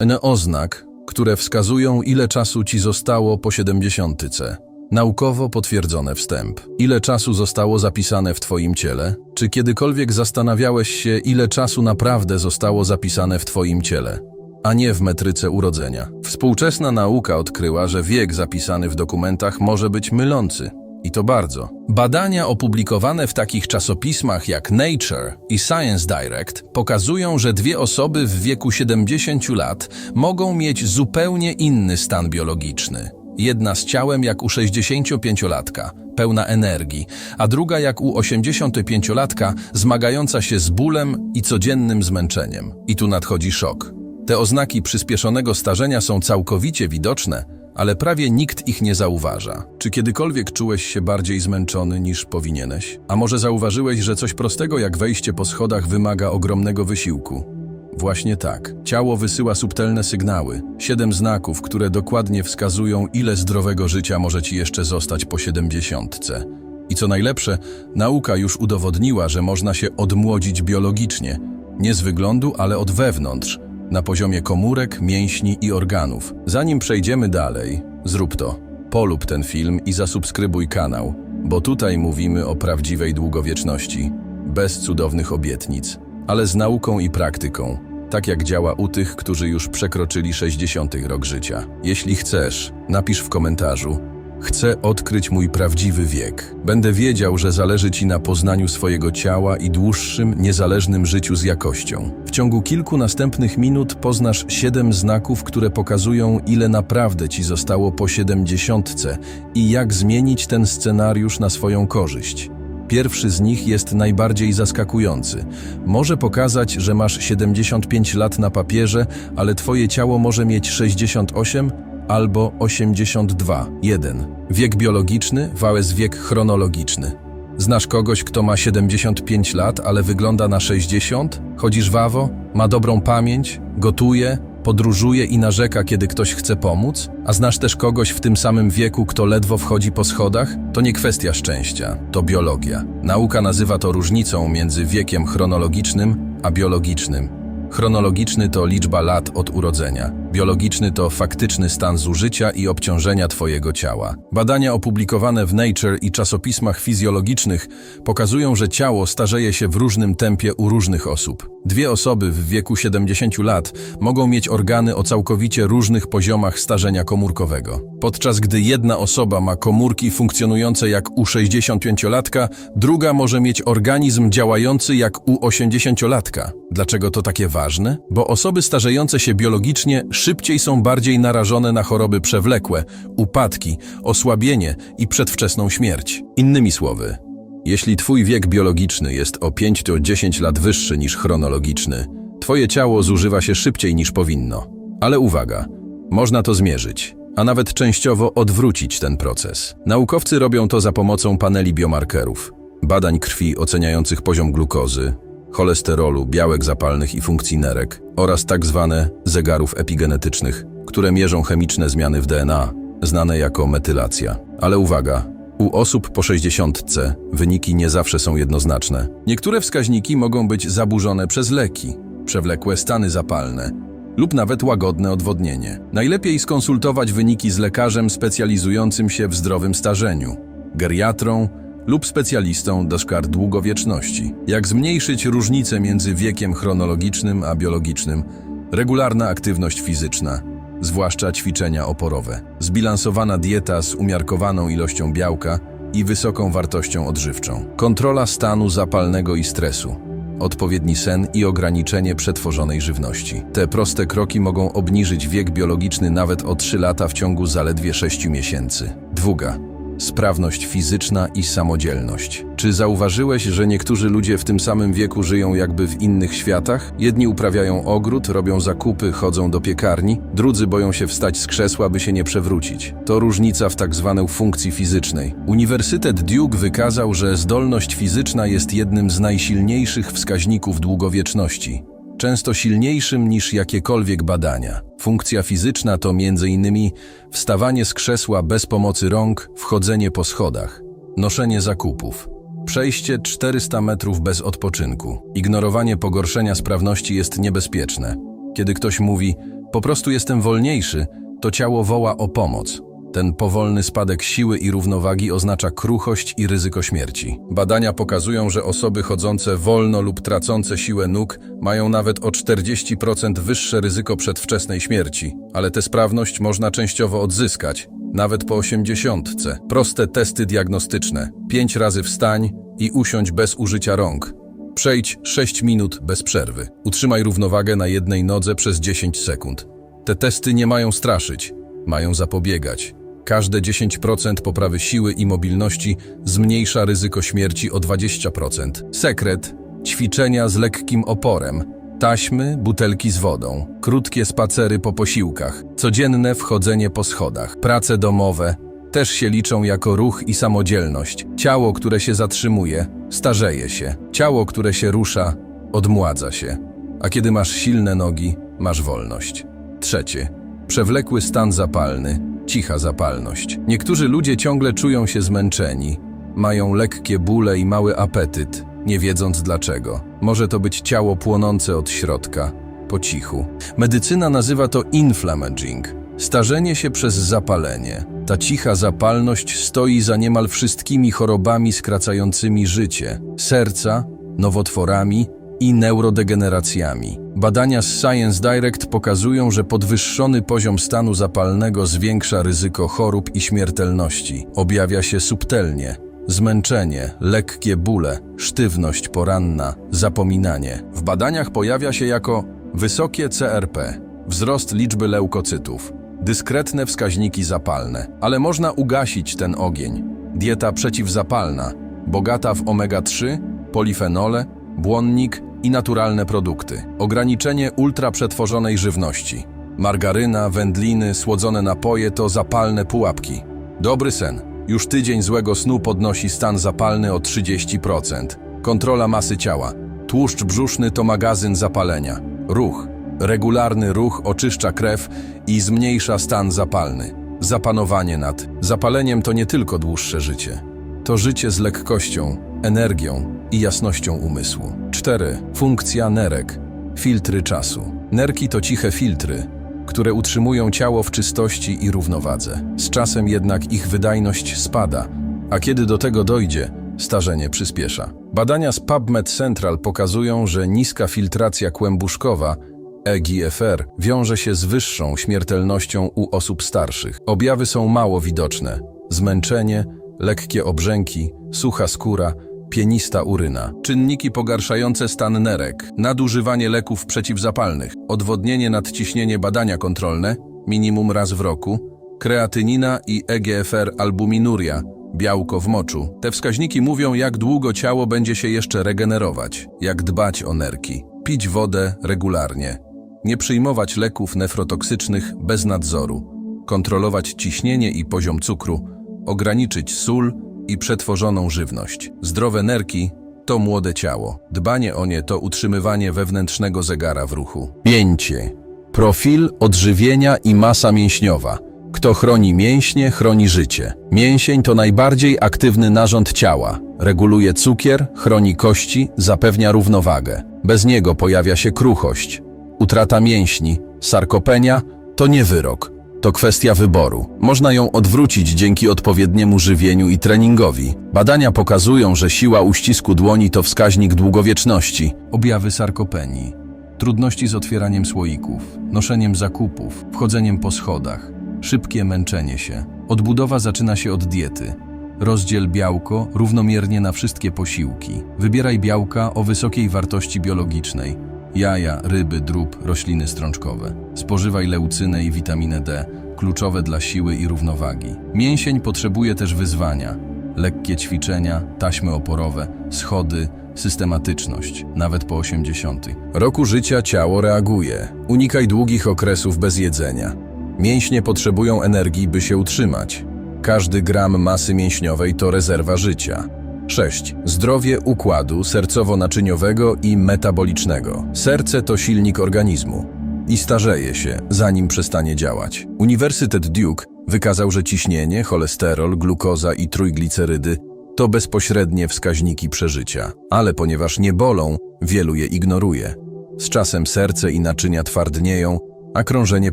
N oznak, które wskazują, ile czasu ci zostało po siedemdziesiątce. Naukowo potwierdzone wstęp. Ile czasu zostało zapisane w twoim ciele? Czy kiedykolwiek zastanawiałeś się, ile czasu naprawdę zostało zapisane w twoim ciele? a nie w metryce urodzenia. Współczesna nauka odkryła, że wiek zapisany w dokumentach może być mylący. I to bardzo. Badania opublikowane w takich czasopismach jak Nature i Science Direct pokazują, że dwie osoby w wieku 70 lat mogą mieć zupełnie inny stan biologiczny. Jedna z ciałem jak u 65-latka, pełna energii, a druga jak u 85-latka, zmagająca się z bólem i codziennym zmęczeniem. I tu nadchodzi szok. Te oznaki przyspieszonego starzenia są całkowicie widoczne, ale prawie nikt ich nie zauważa. Czy kiedykolwiek czułeś się bardziej zmęczony niż powinieneś? A może zauważyłeś, że coś prostego jak wejście po schodach wymaga ogromnego wysiłku? Właśnie tak. Ciało wysyła subtelne sygnały, siedem znaków, które dokładnie wskazują, ile zdrowego życia może ci jeszcze zostać po siedemdziesiątce. I co najlepsze, nauka już udowodniła, że można się odmłodzić biologicznie, nie z wyglądu, ale od wewnątrz, na poziomie komórek, mięśni i organów. Zanim przejdziemy dalej, zrób to. Polub ten film i zasubskrybuj kanał, bo tutaj mówimy o prawdziwej długowieczności, bez cudownych obietnic, ale z nauką i praktyką, tak jak działa u tych, którzy już przekroczyli 60 rok życia. Jeśli chcesz, napisz w komentarzu Chcę odkryć mój prawdziwy wiek. Będę wiedział, że zależy Ci na poznaniu swojego ciała i dłuższym, niezależnym życiu z jakością. W ciągu kilku następnych minut poznasz siedem znaków, które pokazują, ile naprawdę Ci zostało po siedemdziesiątce i jak zmienić ten scenariusz na swoją korzyść. Pierwszy z nich jest najbardziej zaskakujący. Może pokazać, że masz 75 lat na papierze, ale Twoje ciało może mieć 68 albo 82. 1. Wiek biologiczny vs wiek chronologiczny. Znasz kogoś, kto ma 75 lat, ale wygląda na 60? Chodzisz wawo, ma dobrą pamięć, gotuje, podróżuje i narzeka, kiedy ktoś chce pomóc? A znasz też kogoś w tym samym wieku, kto ledwo wchodzi po schodach? To nie kwestia szczęścia, to biologia. Nauka nazywa to różnicą między wiekiem chronologicznym a biologicznym. Chronologiczny to liczba lat od urodzenia. Biologiczny to faktyczny stan zużycia i obciążenia Twojego ciała. Badania opublikowane w Nature i czasopismach fizjologicznych pokazują, że ciało starzeje się w różnym tempie u różnych osób. Dwie osoby w wieku 70 lat mogą mieć organy o całkowicie różnych poziomach starzenia komórkowego. Podczas gdy jedna osoba ma komórki funkcjonujące jak u 65-latka, druga może mieć organizm działający jak u 80-latka. Dlaczego to takie ważne? Bo osoby starzejące się biologicznie szybciej są bardziej narażone na choroby przewlekłe, upadki, osłabienie i przedwczesną śmierć. Innymi słowy, jeśli twój wiek biologiczny jest o 5 do 10 lat wyższy niż chronologiczny, twoje ciało zużywa się szybciej niż powinno. Ale uwaga, można to zmierzyć, a nawet częściowo odwrócić ten proces. Naukowcy robią to za pomocą paneli biomarkerów, badań krwi oceniających poziom glukozy, cholesterolu, białek zapalnych i funkcji nerek oraz tak zwane zegarów epigenetycznych, które mierzą chemiczne zmiany w DNA, znane jako metylacja. Ale uwaga, u osób po 60 wyniki nie zawsze są jednoznaczne. Niektóre wskaźniki mogą być zaburzone przez leki, przewlekłe stany zapalne lub nawet łagodne odwodnienie. Najlepiej skonsultować wyniki z lekarzem specjalizującym się w zdrowym starzeniu, geriatrą lub specjalistą do szkar długowieczności. Jak zmniejszyć różnicę między wiekiem chronologicznym a biologicznym? Regularna aktywność fizyczna, zwłaszcza ćwiczenia oporowe, zbilansowana dieta z umiarkowaną ilością białka i wysoką wartością odżywczą, kontrola stanu zapalnego i stresu, odpowiedni sen i ograniczenie przetworzonej żywności. Te proste kroki mogą obniżyć wiek biologiczny nawet o 3 lata w ciągu zaledwie 6 miesięcy. Dwuga. Sprawność fizyczna i samodzielność. Czy zauważyłeś, że niektórzy ludzie w tym samym wieku żyją jakby w innych światach? Jedni uprawiają ogród, robią zakupy, chodzą do piekarni, drudzy boją się wstać z krzesła, by się nie przewrócić. To różnica w tak zwanej funkcji fizycznej. Uniwersytet Duke wykazał, że zdolność fizyczna jest jednym z najsilniejszych wskaźników długowieczności często silniejszym niż jakiekolwiek badania. Funkcja fizyczna to m.in. wstawanie z krzesła bez pomocy rąk, wchodzenie po schodach, noszenie zakupów, przejście 400 metrów bez odpoczynku. Ignorowanie pogorszenia sprawności jest niebezpieczne. Kiedy ktoś mówi, Po prostu jestem wolniejszy, to ciało woła o pomoc. Ten powolny spadek siły i równowagi oznacza kruchość i ryzyko śmierci. Badania pokazują, że osoby chodzące wolno lub tracące siłę nóg mają nawet o 40% wyższe ryzyko przedwczesnej śmierci, ale tę sprawność można częściowo odzyskać, nawet po 80. Proste testy diagnostyczne. 5 razy wstań i usiądź bez użycia rąk. Przejdź 6 minut bez przerwy. Utrzymaj równowagę na jednej nodze przez 10 sekund. Te testy nie mają straszyć, mają zapobiegać. Każde 10% poprawy siły i mobilności zmniejsza ryzyko śmierci o 20%. Sekret: ćwiczenia z lekkim oporem. Taśmy, butelki z wodą, krótkie spacery po posiłkach, codzienne wchodzenie po schodach, prace domowe też się liczą jako ruch i samodzielność. Ciało, które się zatrzymuje, starzeje się. Ciało, które się rusza, odmładza się. A kiedy masz silne nogi, masz wolność. Trzecie. Przewlekły stan zapalny, cicha zapalność. Niektórzy ludzie ciągle czują się zmęczeni, mają lekkie bóle i mały apetyt, nie wiedząc dlaczego. Może to być ciało płonące od środka, po cichu. Medycyna nazywa to inflammaging, starzenie się przez zapalenie. Ta cicha zapalność stoi za niemal wszystkimi chorobami skracającymi życie, serca, nowotworami i neurodegeneracjami. Badania z Science Direct pokazują, że podwyższony poziom stanu zapalnego zwiększa ryzyko chorób i śmiertelności. Objawia się subtelnie. Zmęczenie, lekkie bóle, sztywność poranna, zapominanie. W badaniach pojawia się jako wysokie CRP, wzrost liczby leukocytów, dyskretne wskaźniki zapalne, ale można ugasić ten ogień. Dieta przeciwzapalna, bogata w omega-3, polifenole, błonnik i naturalne produkty. Ograniczenie ultraprzetworzonej żywności. Margaryna, wędliny, słodzone napoje to zapalne pułapki. Dobry sen. Już tydzień złego snu podnosi stan zapalny o 30%. Kontrola masy ciała. Tłuszcz brzuszny to magazyn zapalenia. Ruch. Regularny ruch oczyszcza krew i zmniejsza stan zapalny. Zapanowanie nad zapaleniem to nie tylko dłuższe życie. To życie z lekkością, energią i jasnością umysłu. 4. Funkcja nerek. Filtry czasu. Nerki to ciche filtry, które utrzymują ciało w czystości i równowadze. Z czasem jednak ich wydajność spada, a kiedy do tego dojdzie, starzenie przyspiesza. Badania z PubMed Central pokazują, że niska filtracja kłębuszkowa EGFR wiąże się z wyższą śmiertelnością u osób starszych. Objawy są mało widoczne. Zmęczenie, lekkie obrzęki, sucha skóra, pienista uryna. Czynniki pogarszające stan nerek, nadużywanie leków przeciwzapalnych, odwodnienie nadciśnienie badania kontrolne, minimum raz w roku, kreatynina i EGFR albuminuria, białko w moczu. Te wskaźniki mówią, jak długo ciało będzie się jeszcze regenerować, jak dbać o nerki, pić wodę regularnie, nie przyjmować leków nefrotoksycznych bez nadzoru, kontrolować ciśnienie i poziom cukru, ograniczyć sól i przetworzoną żywność. Zdrowe nerki to młode ciało. Dbanie o nie to utrzymywanie wewnętrznego zegara w ruchu. Pięcie. Profil, odżywienia i masa mięśniowa. Kto chroni mięśnie, chroni życie. Mięsień to najbardziej aktywny narząd ciała. Reguluje cukier, chroni kości, zapewnia równowagę. Bez niego pojawia się kruchość. Utrata mięśni, sarkopenia to nie wyrok, to kwestia wyboru. Można ją odwrócić dzięki odpowiedniemu żywieniu i treningowi. Badania pokazują, że siła uścisku dłoni to wskaźnik długowieczności. Objawy sarkopenii. Trudności z otwieraniem słoików, noszeniem zakupów, wchodzeniem po schodach, szybkie męczenie się. Odbudowa zaczyna się od diety. Rozdziel białko równomiernie na wszystkie posiłki. Wybieraj białka o wysokiej wartości biologicznej. Jaja, ryby, drób, rośliny strączkowe. Spożywaj leucynę i witaminę D, kluczowe dla siły i równowagi. Mięsień potrzebuje też wyzwania. Lekkie ćwiczenia, taśmy oporowe, schody, systematyczność, nawet po 80. Roku życia ciało reaguje. Unikaj długich okresów bez jedzenia. Mięśnie potrzebują energii, by się utrzymać. Każdy gram masy mięśniowej to rezerwa życia. 6. Zdrowie układu sercowo-naczyniowego i metabolicznego. Serce to silnik organizmu i starzeje się, zanim przestanie działać. Uniwersytet Duke wykazał, że ciśnienie, cholesterol, glukoza i trójglicerydy to bezpośrednie wskaźniki przeżycia, ale ponieważ nie bolą, wielu je ignoruje. Z czasem serce i naczynia twardnieją, a krążenie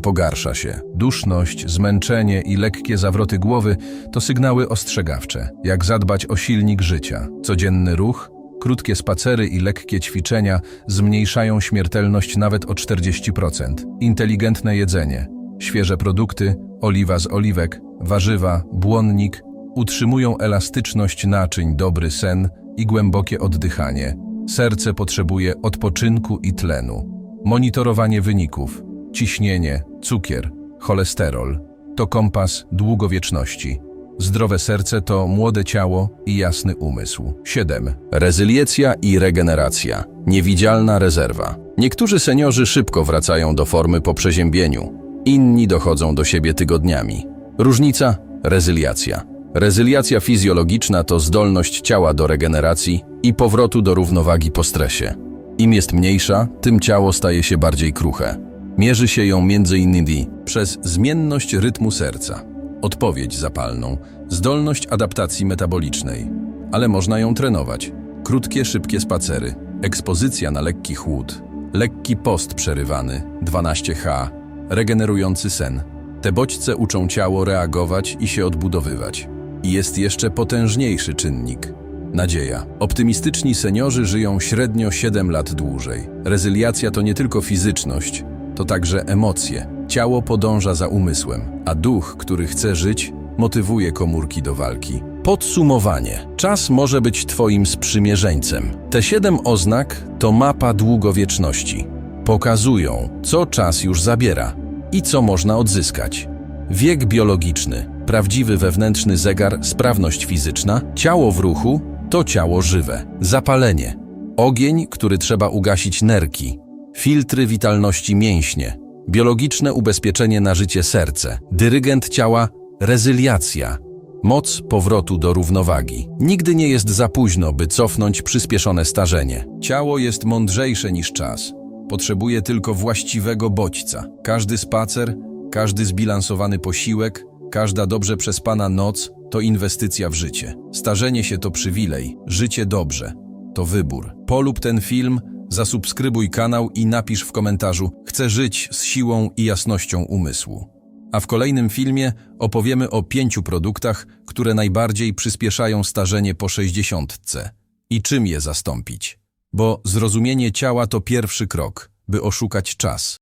pogarsza się. Duszność, zmęczenie i lekkie zawroty głowy to sygnały ostrzegawcze, jak zadbać o silnik życia. Codzienny ruch, krótkie spacery i lekkie ćwiczenia zmniejszają śmiertelność nawet o 40%. Inteligentne jedzenie, świeże produkty, oliwa z oliwek, warzywa, błonnik utrzymują elastyczność naczyń, dobry sen i głębokie oddychanie. Serce potrzebuje odpoczynku i tlenu. Monitorowanie wyników, ciśnienie, cukier, cholesterol to kompas długowieczności. Zdrowe serce to młode ciało i jasny umysł. 7. Rezyliecja i regeneracja. Niewidzialna rezerwa. Niektórzy seniorzy szybko wracają do formy po przeziębieniu. Inni dochodzą do siebie tygodniami. Różnica? Rezyliacja. Rezyliacja fizjologiczna to zdolność ciała do regeneracji i powrotu do równowagi po stresie. Im jest mniejsza, tym ciało staje się bardziej kruche. Mierzy się ją m.in. przez zmienność rytmu serca, odpowiedź zapalną, zdolność adaptacji metabolicznej. Ale można ją trenować. Krótkie, szybkie spacery, ekspozycja na lekki chłód, lekki post przerywany, 12H, regenerujący sen. Te bodźce uczą ciało reagować i się odbudowywać. I jest jeszcze potężniejszy czynnik nadzieja. Optymistyczni seniorzy żyją średnio 7 lat dłużej. Rezyliacja to nie tylko fizyczność, to także emocje. Ciało podąża za umysłem, a duch, który chce żyć, motywuje komórki do walki. Podsumowanie. Czas może być Twoim sprzymierzeńcem. Te siedem oznak to mapa długowieczności. Pokazują, co czas już zabiera i co można odzyskać. Wiek biologiczny, prawdziwy wewnętrzny zegar, sprawność fizyczna, ciało w ruchu to ciało żywe. Zapalenie, ogień, który trzeba ugasić nerki, filtry witalności mięśnie, biologiczne ubezpieczenie na życie serce, dyrygent ciała rezyliacja, moc powrotu do równowagi. Nigdy nie jest za późno, by cofnąć przyspieszone starzenie. Ciało jest mądrzejsze niż czas. Potrzebuje tylko właściwego bodźca. Każdy spacer, każdy zbilansowany posiłek, każda dobrze przespana noc to inwestycja w życie. Starzenie się to przywilej, życie dobrze to wybór. Polub ten film, zasubskrybuj kanał i napisz w komentarzu Chcę żyć z siłą i jasnością umysłu. A w kolejnym filmie opowiemy o pięciu produktach, które najbardziej przyspieszają starzenie po 60 i czym je zastąpić. Bo zrozumienie ciała to pierwszy krok, by oszukać czas.